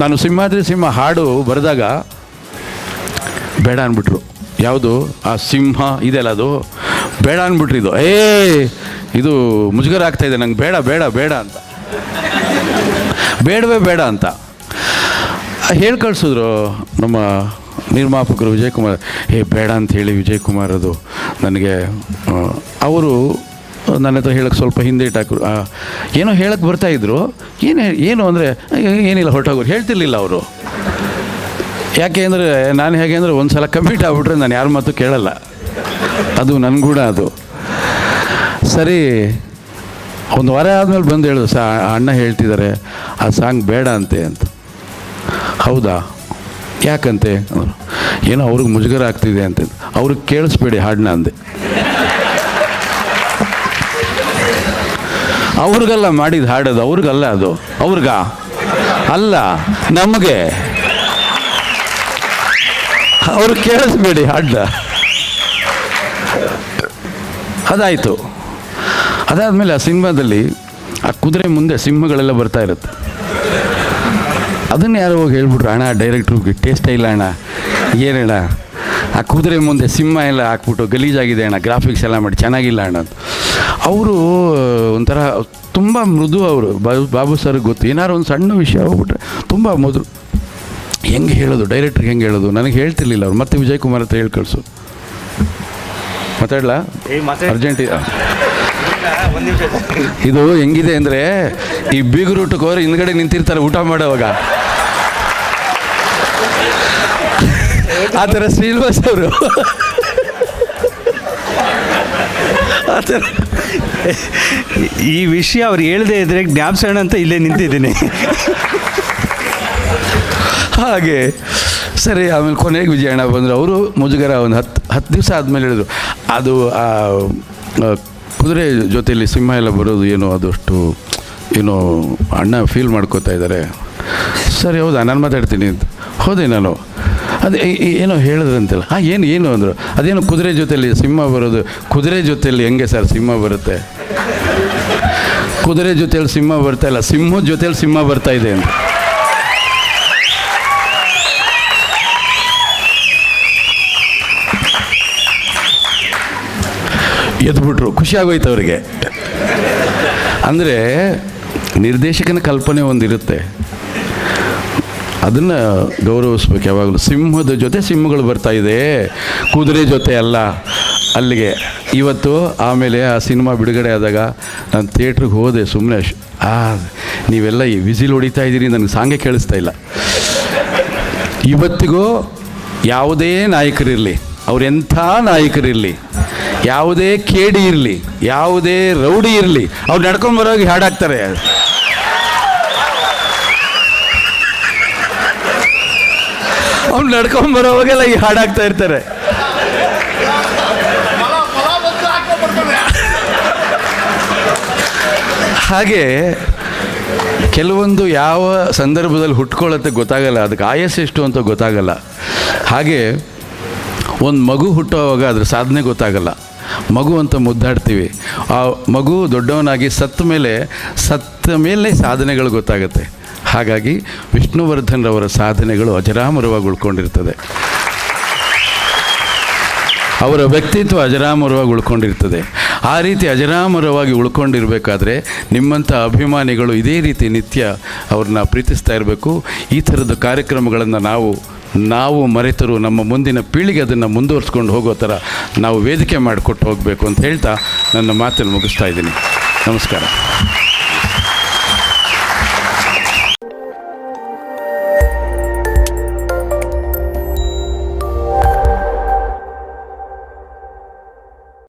ನಾನು ಸಿಂಹಾದ್ರಿ ಸಿಂಹ ಹಾಡು ಬರೆದಾಗ ಬೇಡ ಅಂದ್ಬಿಟ್ರು. ಯಾವುದು? ಆ ಸಿಂಹ, ಇದೆಲ್ಲ ಅದು? ಬೇಡ ಅಂದ್ಬಿಟ್ರು ಇದು. ಏ, ಇದು ಮುಜುಗರ ಇದೆ. ನಂಗೆ ಬೇಡ ಬೇಡ ಬೇಡ ಅಂತ. ಬೇಡವೇ ಬೇಡ ಅಂತ. ಹೇಳಿ ಕಳಿಸಿದ್ರು ನಮ್ಮ ನಿರ್ಮಾಪಕರು ವಿಜಯ್ ಕುಮಾರ್ ಏ, ಬೇಡ ಅಂತ ಹೇಳಿ ವಿಜಯ್ ಕುಮಾರ್ ಅದು ನನಗೆ ಅವರು ನನ್ನ ಹತ್ರ ಹೇಳಕ್ಕೆ ಸ್ವಲ್ಪ ಹಿಂದೆ ಹಾಕಿದ್ರು ಏನೋ ಹೇಳಕ್ಕೆ ಬರ್ತಾಯಿದ್ರು ಏನು ಏನು ಅಂದರೆ ಏನಿಲ್ಲ ಹೊರಟೋಗೋರು ಹೇಳ್ತಿರ್ಲಿಲ್ಲ ಅವರು. ಯಾಕೆ ಅಂದರೆ, ನಾನು ಹೇಗೆ ಅಂದರೆ ಒಂದು ಸಲ ಕಮಿಟ್ ಆಗ್ಬಿಟ್ರೆ ನಾನು ಯಾರ ಮಾತು ಕೇಳಲ್ಲ. ಅದು ನನ್ನ ಕೂಡ ಅದು. ಸರಿ, ಒಂದು ವಾರ ಆದಮೇಲೆ ಬಂದು ಹೇಳಿದ್ರು ಸಾ, ಅಣ್ಣ ಹೇಳ್ತಿದ್ದಾರೆ ಆ ಸಾಂಗ್ ಬೇಡ ಅಂತೆ ಅಂತ. ಹೌದಾ? ಯಾಕಂತೆ? ಅಂದರು. ಏನೋ ಅವ್ರಿಗೆ ಮುಜುಗರ ಆಗ್ತಿದೆ ಅಂತ. ಅವ್ರಿಗೆ ಕೇಳಿಸ್ಬೇಡಿ ಹಾಡನ್ನ ಅಂದೆ. ಅವ್ರಿಗಲ್ಲ ಮಾಡಿದ ಹಾಡೋದು, ಅವ್ರಿಗಲ್ಲ ಅದು. ಅವ್ರಿಗ? ಅಲ್ಲ, ನಮಗೆ. ಅವ್ರು ಕೇಳಿಸ್ಬೇಡಿ ಹಾಡ್ದ ಅದಾಯಿತು. ಅದಾದಮೇಲೆ ಆ ಸಿನಿಮಾದಲ್ಲಿ ಆ ಕುದುರೆ ಮುಂದೆ ಸಿಂಹಗಳೆಲ್ಲ ಬರ್ತಾ ಇರುತ್ತೆ. ಅದನ್ನು ಯಾರೋ ಹೋಗಿ ಹೇಳ್ಬಿಟ್ರು, ಅಣ್ಣ ಡೈರೆಕ್ಟ್ರಿಗೆ ಟೇಸ್ಟೇ ಇಲ್ಲ ಅಣ್ಣ. ಏನಣ್ಣ ಆ ಕುದುರೆ ಮುಂದೆ ಸಿಂಹ ಎಲ್ಲ ಹಾಕ್ಬಿಟ್ಟು ಗಲೀಜಾಗಿದೆ ಅಣ್ಣ ಗ್ರಾಫಿಕ್ಸ್ ಎಲ್ಲ ಮಾಡಿ ಚೆನ್ನಾಗಿಲ್ಲ ಅಣ್ಣ ಅಂತ ಅವರು ಒಂಥರ ತುಂಬ ಮೃದು ಅವರು ಬಾಬು ಬಾಬು ಸರ್ ಗೊತ್ತು ಏನಾರು ಒಂದು ಸಣ್ಣ ವಿಷಯ ಹೋಗ್ಬಿಟ್ರೆ ತುಂಬ ಮೊದಲು ಹೆಂಗೆ ಹೇಳೋದು ಡೈರೆಕ್ಟ್ರಿಗೆ ಹೆಂಗೆ ಹೇಳೋದು ನನಗೆ ಹೇಳ್ತಿರ್ಲಿಲ್ಲ ಅವ್ರು ಮತ್ತೆ ವಿಜಯ್ ಕುಮಾರ್ ಹತ್ರ ಹೇಳಿ ಕಳಿಸು. ಮಾತಾಡ್ಲಾ? ಅರ್ಜೆಂಟಿ ಇದು ಹೆಂಗಿದೆ ಅಂದರೆ ಈ ಬೀಗರು ಊಟಕ್ಕೆ ಹೋದ್ರೆ ಹಿಂದ್ಗಡೆ ನಿಂತಿರ್ತಾರೆ ಊಟ ಮಾಡೋವಾಗ ಆ ಥರ ಶ್ರೀನಿವಾಸ್ ಅವರು. ಆ ಈ ವಿಷಯ ಅವ್ರು ಹೇಳದೇ ಇದ್ರೆ ಜ್ಞಾಪಿಸೋಣ ಅಂತ ಇಲ್ಲೇ ನಿಂತಿದ್ದೀನಿ. ಹಾಗೆ ಸರಿ ಆಮೇಲೆ ಕೊನೆಗೆ ವಿಜಯಣ್ಣ ಬಂದರು. ಅವರು ಮುಜುಗರ ಒಂದು ಹತ್ತು ಹತ್ತು ದಿವಸ ಆದಮೇಲೆ ಹೇಳಿದರು ಅದು ಆ, ಕುದುರೆ ಜೊತೆಯಲ್ಲಿ ಸಿಂಹ ಎಲ್ಲ ಬರೋದು ಏನೋ ಅದಷ್ಟು ಏನೋ ಅಣ್ಣ ಫೀಲ್ ಮಾಡ್ಕೋತಾ ಇದ್ದಾರೆ. ಸರಿ ಹೌದಾ? ನಾನು ಮಾತಾಡ್ತೀನಿ ಅಂತ. ಹೋದೆ ನಾನು. ಅದು ಏನೋ ಹೇಳಿದ್ರಂತಲ್ಲ. ಹಾಂ, ಏನು ಏನು ಅಂದರು. ಅದೇನು ಕುದುರೆ ಜೊತೆಯಲ್ಲಿ ಸಿಂಹ ಬರೋದು. ಕುದುರೆ ಜೊತೆಯಲ್ಲಿ ಹೆಂಗೆ ಸರ್ ಸಿಂಹ ಬರುತ್ತೆ? ಕುದುರೆ ಜೊತೆಯಲ್ಲಿ ಸಿಂಹ ಬರ್ತಾ ಇಲ್ಲ. ಸಿಂಹದ ಜೊತೆಯಲ್ಲಿ ಸಿಂಹ ಬರ್ತಾ ಇದೆ ಅಂತ. ಎದ್ಬಿಟ್ರು. ಖುಷಿ ಆಗೋಯ್ತು ಅವರಿಗೆ. ಅಂದರೆ ನಿರ್ದೇಶಕನ ಕಲ್ಪನೆ ಒಂದಿರುತ್ತೆ. ಅದನ್ನು ಗೌರವಿಸ್ಬೇಕು ಯಾವಾಗಲೂ. ಸಿಂಹದ ಜೊತೆ ಸಿಂಹಗಳು ಬರ್ತಾ ಇದೆ. ಕುದುರೆ ಜೊತೆ ಅಲ್ಲ. ಅಲ್ಲಿಗೆ. ಇವತ್ತು ಆಮೇಲೆ ಆ ಸಿನಿಮಾ ಬಿಡುಗಡೆ ಆದಾಗ ನಾನು ಥಿಯೇಟ್ರಿಗೆ ಹೋದೆ ಸುಮ್ಮನೆ ಆ, ನೀವೆಲ್ಲ ಈ ವಿಸಿಲ್ ಹೊಡಿತಾ ಇದ್ದೀರಿ, ನನಗೆ ಸಾಂಗೇ ಕೇಳಿಸ್ತಾ ಇಲ್ಲ. ಇವತ್ತಿಗೂ ಯಾವುದೇ ನಾಯಕರಿರಲಿ, ಅವರೆಂಥ ನಾಯಕರಿರಲಿ, ಯಾವುದೇ ಕೇಡಿ ಇರಲಿ, ಯಾವುದೇ ರೌಡಿ ಇರಲಿ, ಅವ್ರು ನಡ್ಕೊಂಡು ಬರೋಗಿ ಹಾಡಾಕ್ತಾರೆ ಅವ್ನು ನಡ್ಕೊಂಡು ಬರೋವಾಗೆಲ್ಲ ಈ ಹಾಡಾಗ್ತಾ ಇರ್ತಾರೆ. ಹಾಗೆ ಕೆಲವೊಂದು ಯಾವ ಸಂದರ್ಭದಲ್ಲಿ ಹುಟ್ಕೊಳ್ಳುತ್ತೆ ಗೊತ್ತಾಗಲ್ಲ, ಅದಕ್ಕೆ ಆಯಸ್ ಎಷ್ಟು ಅಂತ ಗೊತ್ತಾಗಲ್ಲ. ಹಾಗೆ ಒಂದು ಮಗು ಹುಟ್ಟುವಾಗ ಅದ್ರ ಸಾಧನೆ ಗೊತ್ತಾಗಲ್ಲ. ಮಗು ಅಂತ ಮುದ್ದಾಡ್ತೀವಿ. ಆ ಮಗು ದೊಡ್ಡವನಾಗಿ ಸತ್ತ ಮೇಲೆ ಸತ್ತ ಮೇಲೆ ಸಾಧನೆಗಳು ಗೊತ್ತಾಗುತ್ತೆ. ಹಾಗಾಗಿ ವಿಷ್ಣುವರ್ಧನ್ ರವರ ಸಾಧನೆಗಳು ಅಜರಾಮರವಾಗಿ ಉಳ್ಕೊಂಡಿರ್ತದೆ ಅವರ ವ್ಯಕ್ತಿತ್ವ ಅಜರಾಮರವಾಗಿ ಉಳ್ಕೊಂಡಿರ್ತದೆ ಆ ರೀತಿ ಅಜರಾಮರವಾಗಿ ಉಳ್ಕೊಂಡಿರಬೇಕಾದ್ರೆ ನಿಮ್ಮಂಥ ಅಭಿಮಾನಿಗಳು ಇದೇ ರೀತಿ ನಿತ್ಯ ಅವ್ರನ್ನ ಪ್ರೀತಿಸ್ತಾ ಇರಬೇಕು. ಈ ಥರದ ಕಾರ್ಯಕ್ರಮಗಳನ್ನು ನಾವು ನಾವು ಮರೆತರು ನಮ್ಮ ಮುಂದಿನ ಪೀಳಿಗೆ ಅದನ್ನು ಮುಂದುವರಿಸ್ಕೊಂಡು ಹೋಗೋ ಥರ ನಾವು ವೇದಿಕೆ ಮಾಡಿಕೊಟ್ಟು ಹೋಗಬೇಕು ಅಂತ ಹೇಳ್ತಾ ನನ್ನ ಮಾತನ್ನು ಮುಗಿಸ್ತಾ ಇದ್ದೀನಿ. ನಮಸ್ಕಾರ.